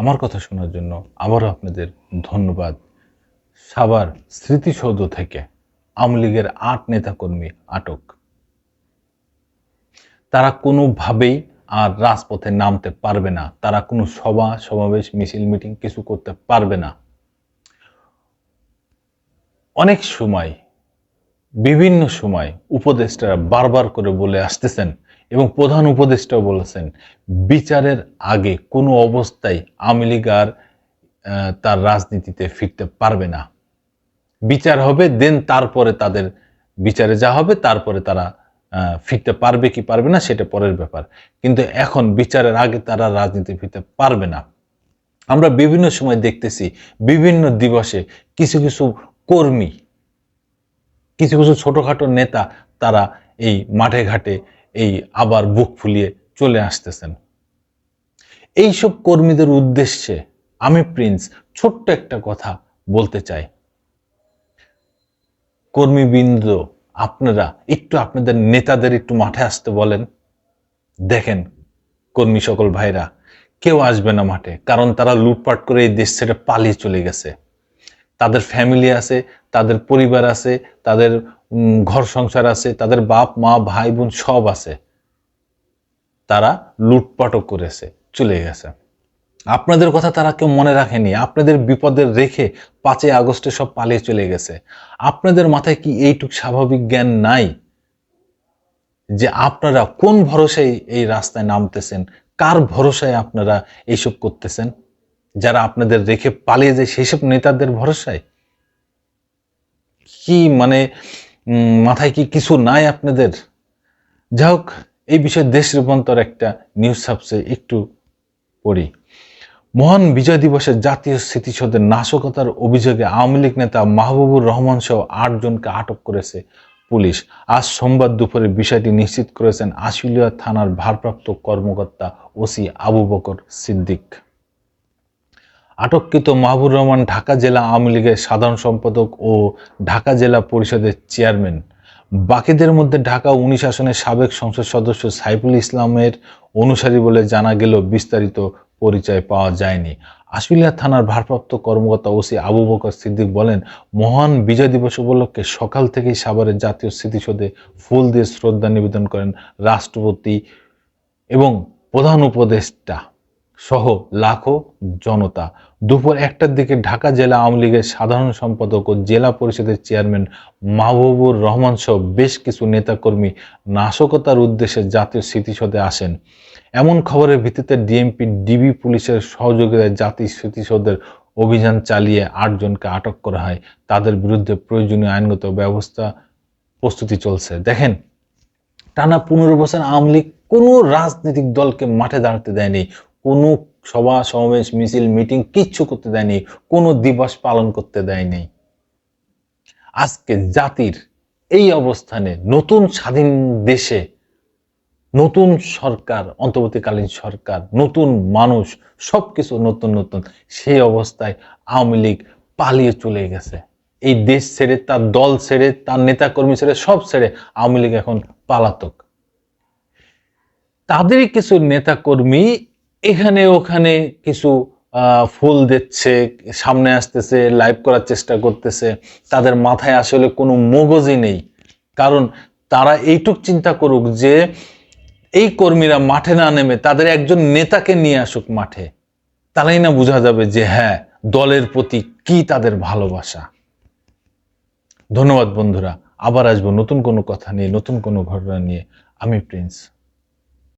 আমার কথা শোনার জন্য আবারও আপনাদের ধন্যবাদ। সাবার স্মৃতিসৌধ থেকে আওয়ামী লীগের আট নেতাকর্মী আটক। তারা কোনোভাবেই আর রাজপথে নামতে পারবে না। তারা কোনো সভা, সমাবেশ, মিছিল, মিটিং কিছু করতে পারবে না। অনেক সময় বিভিন্ন সময় উপদেষ্টারা বারবার করে বলে আসতেছেন এবং প্রধান উপদেষ্টাও বলেছেন, বিচারের আগে কোনো অবস্থায় আওয়ামী লীগ আর তার রাজনীতিতে ফিরতে পারবে না। বিচার হবে, দেন তারপরে তাদের বিচারে যা হবে, তারপরে তারা ফিরতে পারবে কি পারবে না, সেটা পরের ব্যাপার। কিন্তু এখন বিচারের আগে তারা রাজনীতি ফিরতে পারবে না। আমরা বিভিন্ন সময় দেখতেছি বিভিন্ন দিবসে কিছু কিছু কর্মী কিছু কিছু ছোটখাটো নেতা তারা এই মাঠে ঘাটে এই আবার বুক ফুলিয়ে চলে আসতেছেন। এইসব কর্মীদের উদ্দেশ্যে আমি প্রিন্স ছোট্ট একটা কথা বলতে চাই। কর্মীবৃন্দ, আপনারা একটু আপনাদের নেতাদের একটু মাঠে আসতে বলেন। দেখেন কর্মী সকল ভাইরা, কেউ আসবে না মাঠে, কারণ তারা লুটপাট করে এই দেশ ছেড়ে পালিয়ে চলে গেছে। তাদের ফ্যামিলি আছে, তাদের পরিবার আছে, তাদের ঘর সংসার আছে, তাদের বাপ, মা, ভাই, বোন সব আছে। তারা লুটপাটও করেছে, চলে গেছে। আপনাদের কথা তারা কেউ মনে রাখেনি। আপনাদের বিপদের রেখে পাঁচই আগস্টে সব পালিয়ে চলে গেছে। আপনাদের মাথায় কি এইটুক স্বাভাবিক জ্ঞান নাই? যে আপনারা কোন ভরসায় এই রাস্তায় নামতেছেন? কার ভরসায় আপনারা এইসব করতেছেন? যারা আপনাদের রেখে পালিয়ে যায় সেই সব নেতাদের ভরসায়? কি মানে মাথায় কি কিছু নাই আপনাদের? যাই হোক, এই বিষয়ে দেশ রূপান্তর একটা নিউজ ছাপছে একটু পড়ি। মহান বিজয় দিবসের জাতীয় স্মৃতিসৌধের নাশকতার অভিযোগে আওয়ামী লীগ নেতা মাহবুবুর রহমান সহ আটজনকে আটক করেছে পুলিশ। আজ সোমবার দুপুরে বিষয়টি নিশ্চিত করেছেন আশুলিয়া থানার ভারপ্রাপ্ত কর্মকর্তা ওসি আবু বকর সিদ্দিক। আটককৃত মাহবুর রহমান ঢাকা জেলা আওয়ামী লীগের সাধারণ সম্পাদক ও ঢাকা জেলা পরিষদের চেয়ারম্যান। বাকিদের মধ্যে ঢাকা উনিশ আসনের সাবেক সংসদ সদস্য সাইফুল ইসলামের অনুসারী বলে জানা গেলেও বিস্তারিত পরিচয় পাওয়া যায়নি। আশুলিয়া থানার ভারপ্রাপ্ত কর্মকর্তা ওসি আবু বকর সিদ্দিক বলেন, মহান বিজয় দিবস উপলক্ষে সকাল থেকেই সাভারের জাতীয় স্মৃতিসৌধে ফুল দিয়ে শ্রদ্ধা নিবেদন করেন রাষ্ট্রপতি এবং প্রধান উপদেষ্টা। সহ লাখো জনতা। দুপুর একটার দিকে ঢাকা জেলা আওয়ামী লীগের সাধারণ সম্পাদক ও জেলা পরিষদের চেয়ারম্যান মাহবুবুর রহমান সহ বেশ কিছু নেতাকর্মী নাশকতার উদ্দেশ্যে জাতীয় স্মৃতিসৌধে আসেন। এমন খবরের ভিত্তিতে ডিএমপি, ডিবি পুলিশের সহযোগিতায় জাতীয় স্মৃতিসৌধের অভিযান চালিয়ে আটজনকে আটক করা হয়। তাদের বিরুদ্ধে প্রয়োজনীয় আইনগত ব্যবস্থা প্রস্তুতি চলছে। দেখেন, টানা পনেরো বছর আওয়ামী লীগ কোনো রাজনৈতিক দলকে মাঠে দাঁড়াতে দেয়নি। কোনো সভা, সমাবেশ, মিছিল, মিটিং কিচ্ছু করতে দেয়নি, কোনো দিবস পালন করতে দেয়নি। আজকে জাতির এই অবস্থানে নতুন স্বাধীন দেশে নতুন সরকার, অন্তর্বর্তীকালীন সরকার, নতুন মানুষ, সবকিছু নতুন নতুন, সেই অবস্থায় আওয়ামী লীগ পালিয়ে চলে গেছে। এই দেশ ছেড়ে, তার দল ছেড়ে, তার নেতাকর্মী ছেড়ে, সব ছেড়ে আওয়ামী লীগ এখন পালাতক। তাদেরই কিছু নেতাকর্মী এখানে ওখানে কিছু ফুল দিচ্ছে, সামনে আসতেছে লাইভ করার চেষ্টা করতেছে। তাদের মাথায় আসলে কোনো মগজই নেই। কারণ তারা এইটুক চিন্তা করুক যে, এই কর্মীরা মাঠে না নেমে তাদের একজন নেতাকে নিয়ে আসুক মাঠে তারাই না বোঝা যাবে যে হ্যাঁ দলের প্রতি কি তাদের ভালোবাসা। ধন্যবাদ বন্ধুরা, আবার আসব নতুন কোনো কথা নিয়ে, নতুন কোনো ঘটনা নিয়ে। আমি প্রিন্স।